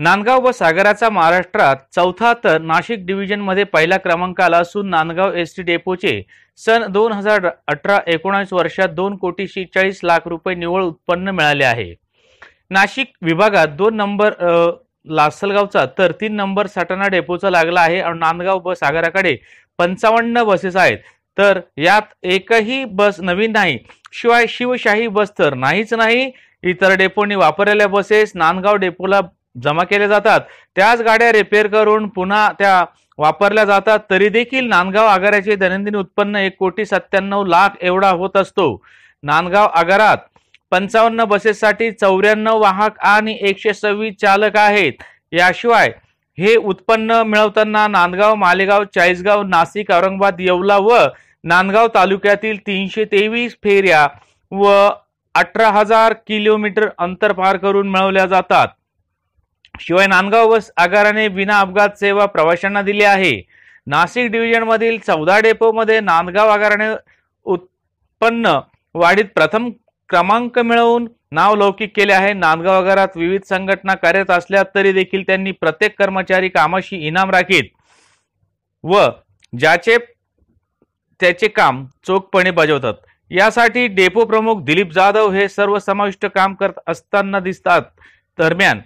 नांदगाव व सागराचा महाराष्ट्रात चौथा तर नाशिक डिव्हिजनमध्ये पहिला क्रमांक आला असून नांदगाव एस टी डेपोचे सन दोन हजार अठरा एकोणावीस वर्षात दोन कोटी शेहेचाळीस लाख रुपये निव्वळ उत्पन्न मिळाले आहे. नाशिक विभागात दोन नंबर लासलगावचा तर तीन नंबर सटाणा डेपोचा लागला आहे आणि नांदगाव व सागराकडे पंचावन्न बसेस आहेत. तर यात एकही बस नवीन नाही. शिवाय शिवशाही बस तर नाहीच नाही. इतर डेपोनी वापरलेल्या बसेस नांदगाव डेपोला जमा केले जातात. त्याच गाड्या रिपेअर करून पुन्हा त्या वापरल्या जातात. तरी देखील नांदगाव आगाराचे दैनंदिन उत्पन्न एक कोटी सत्त्याण्णव लाख एवढा होत असतो. नांदगाव आगारात पंचावन्न बसेससाठी चौऱ्याण्णव वाहक आणि एकशे सव्वीस चालक आहेत. याशिवाय हे उत्पन्न मिळवताना नांदगाव मालेगाव चाळीसगाव नाशिक औरंगाबाद येवला व नांदगाव तालुक्यातील तीनशे तेवीस फेऱ्या व अठरा हजार किलोमीटर अंतर पार करून मिळवल्या जातात. शिवाय नांदगाव बस आगाराने विना अपघात सेवा प्रवाशांना दिली आहे. नाशिक डिव्हिजन मधील चौदा डेपोमध्ये नांदगाव आगाराने उत्पन्न वाढीत प्रथम क्रमांक मिळवून नाव लौकिक केले आहे. नांदगाव आगारात विविध संघटना कार्यरत असल्या तरी देखील त्यांनी प्रत्येक कर्मचारी कामाशी इनाम राखीत व ज्याचे त्याचे काम चोखपणे बजावतात. यासाठी डेपो प्रमुख दिलीप जाधव हे सर्व समाविष्ट काम करत असताना दिसतात. दरम्यान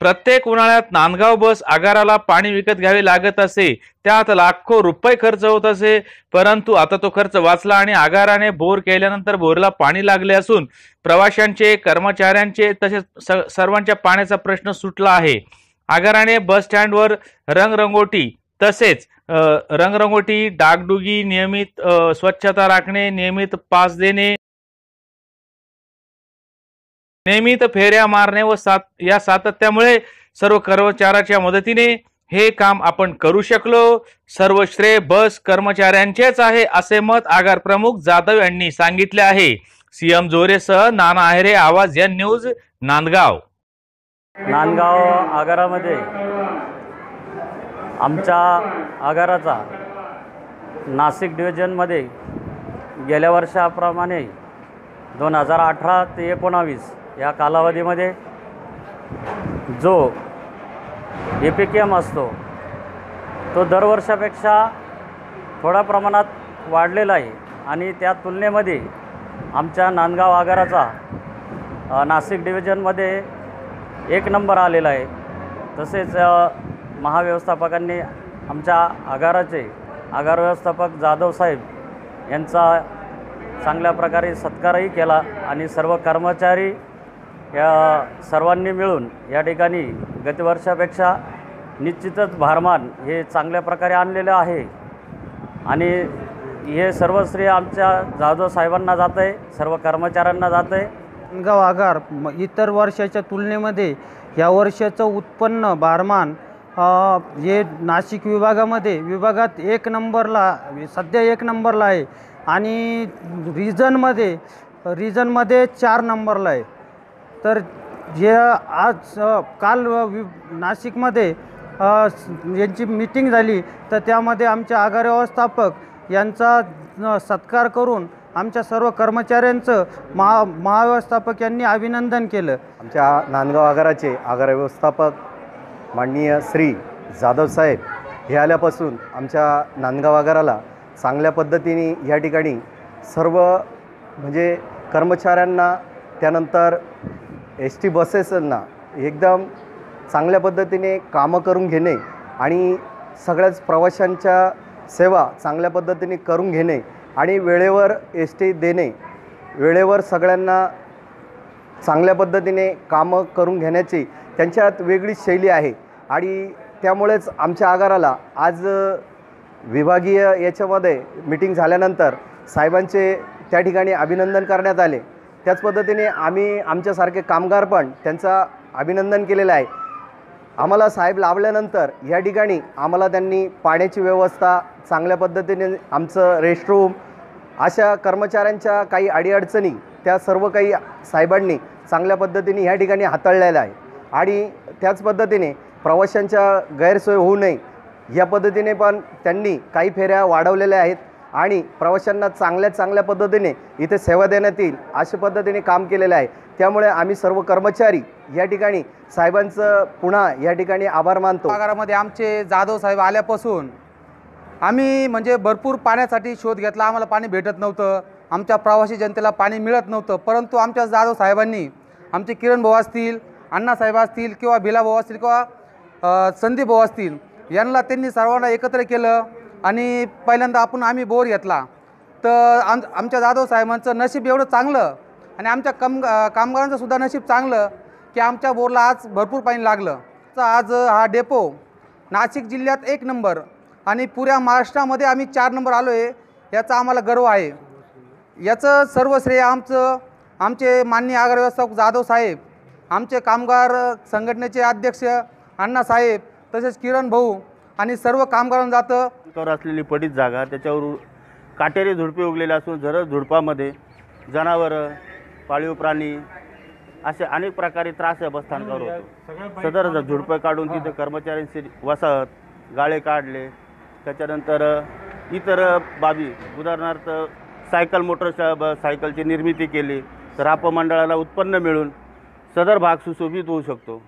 प्रत्येक उन्हाळ्यात नांदगाव बस आगाराला पाणी विकत घ्यावे लागत असे त्यात लाखो रुपये खर्च होत असे. परंतु आता तो खर्च वाचला आणि आगाराने बोर केल्यानंतर बोरला पाणी लागले असून प्रवाशांचे कर्मचाऱ्यांचे तसेच स- सर्वांच्या पाण्याचा प्रश्न सुटला आहे. आगाराने बस स्टँडवर रंगरंगोटी तसेच रंगरंगोटी डागडुगी नियमित स्वच्छता राखणे नियमित पास देणे नियमित फेऱ्या मारणे व सात या सातत्यामुळे सर्व कर्मचाऱ्याच्या मदतीने हे काम आपण करू शकलो. सर्व श्रेय बस कर्मचाऱ्यांचेच आहे असे मत आगार प्रमुख जाधव यांनी सांगितले आहे. सीएम जोरेसह नाना आहेरे आवाज या न्यूज नांदगाव. नांदगाव आगारामध्ये आमच्या आगाराचा नाशिक डिव्हिजनमध्ये गेल्या वर्षाप्रमाणे दोन हजार अठरा ते एकोणावीस या कालावधीमध्ये जो ए पी के एम असतो तो दरवर्षापेक्षा थोड्या प्रमाणात वाढलेला आहे. आणि त्या तुलनेमध्ये आमच्या नांदगाव आगाराचा नाशिक डिव्हिजनमध्ये एक नंबर आलेला आहे. तसेच महाव्यवस्थापकांनी आमच्या आगाराचे आगार व्यवस्थापक जाधव साहेब यांचा चांगल्या प्रकारे सत्कारही केला आणि सर्व कर्मचारी या सर्वांनी मिळून या ठिकाणी गतवर्षापेक्षा निश्चितच भारमान हे चांगल्या प्रकारे आणलेलं आहे. आणि हे सर्व श्रेय आमच्या जाधव साहेबांना जात आहे सर्व कर्मचाऱ्यांना जातं आहे गाव आगार म- इतर वर्षाच्या तुलनेमध्ये या वर्षाचं उत्पन्न भारमान हे नाशिक विभागामध्ये विभागात एक नंबरला सध्या एक नंबरला आहे. आणि रिजनमध्ये रिजनमध्ये चार नंबरला आहे. तर जे आज काल वि नाशिकमध्ये यांची मीटिंग झाली तर त्यामध्ये आमचे आगार व्यवस्थापक यांचा सत्कार करून आमच्या सर्व कर्मचाऱ्यांचं महा महाव्यवस्थापक यांनी अभिनंदन केलं. आमच्या नांदगाव आगाराचे आगार व्यवस्थापक माननीय श्री जाधव साहेब हे आल्यापासून आमच्या नांदगाव आगाराला चांगल्या पद्धतीने या ठिकाणी सर्व म्हणजे कर्मचाऱ्यांना त्यानंतर एस टी बसेसना एकदम चांगल्या पद्धतीने कामं करून घेणे आणि सगळ्याच प्रवाशांच्या सेवा चांगल्या पद्धतीने करून घेणे आणि वेळेवर एस टी देणे वेळेवर सगळ्यांना चांगल्या पद्धतीने कामं करून घेण्याची त्यांच्यात वेगळी शैली आहे. आणि त्यामुळेच आमच्या आगाराला आज विभागीय याच्यामध्ये मिटिंग झाल्यानंतर साहेबांचे त्या ठिकाणी अभिनंदन करण्यात आले. त्याच पद्धतीने आम्ही आमच्यासारखे कामगार पण त्यांचा अभिनंदन केलेलं आहे. आम्हाला साहेब लाभल्यानंतर या ठिकाणी आम्हाला त्यांनी पाण्याची व्यवस्था चांगल्या पद्धतीने आमचं रेस्टरूम अशा कर्मचाऱ्यांच्या काही अडीअडचणी त्या सर्व काही साहेबांनी चांगल्या पद्धतीने ह्या ठिकाणी हाताळलेल्या आहे आणि त्याच पद्धतीने प्रवाशांच्या गैरसोय होऊ नये या पद्धतीने पण त्यांनी काही फेऱ्या वाढवलेल्या आहेत. आणि प्रवाशांना चांगल्या चांगल्या पद्धतीने इथे सेवा देण्यात येईल अशा पद्धतीने काम केलेलं आहे. त्यामुळे आम्ही सर्व कर्मचारी या ठिकाणी साहेबांचं पुन्हा या ठिकाणी आभार मानतो. पगारामध्ये आमचे जाधव साहेब आल्यापासून आम्ही म्हणजे भरपूर पाण्यासाठी शोध घेतला. आम्हाला पाणी भेटत नव्हतं. आमच्या प्रवासी जनतेला पाणी मिळत नव्हतं. परंतु आमच्या जाधव साहेबांनी आमचे किरण भाऊ असतील अण्णासाहेब असतील किंवा भिला भाऊ असतील किंवा संदीप भाऊ असतील यांना त्यांनी सर्वांना एकत्र केलं. आणि पहिल्यांदा आपण आम्ही बोर घेतला. तर आम आमच्या जाधव साहेबांचं नशीब एवढं चांगलं आणि आमच्या कम कामगारांचं सुद्धा नशीब चांगलं की आमच्या बोरला आज भरपूर पाणी लागलं. तर आज हा डेपो नाशिक जिल्ह्यात एक नंबर आणि पुऱ्या महाराष्ट्रामध्ये आम्ही चार नंबर आलो आहे याचा आम्हाला गर्व आहे. याचं सर्व श्रेय आमचं आमचे माननीय आगारव्यवस्थापक जाधव साहेब आमचे कामगार संघटनेचे अध्यक्ष अण्णासाहेब तसेच किरण भाऊ आणि सर्व कामगारांना जातं. तर असलेली पडीत जागा त्याच्यावर काटेरी झुडपे उगलेले असून जर झुडपामध्ये जनावरं पाळीव प्राणी असे अनेक प्रकारे त्रास या बसस्थानकावर होतो. सदर झुडपं काढून तिथे कर्मचाऱ्यांची वसाहत गाळे काढले त्याच्यानंतर इतर बाबी उदाहरणार्थ सायकल मोटर ब सायकलची निर्मिती केली तर मंडळाला उत्पन्न मिळून सदर भाग सुशोभित होऊ शकतो.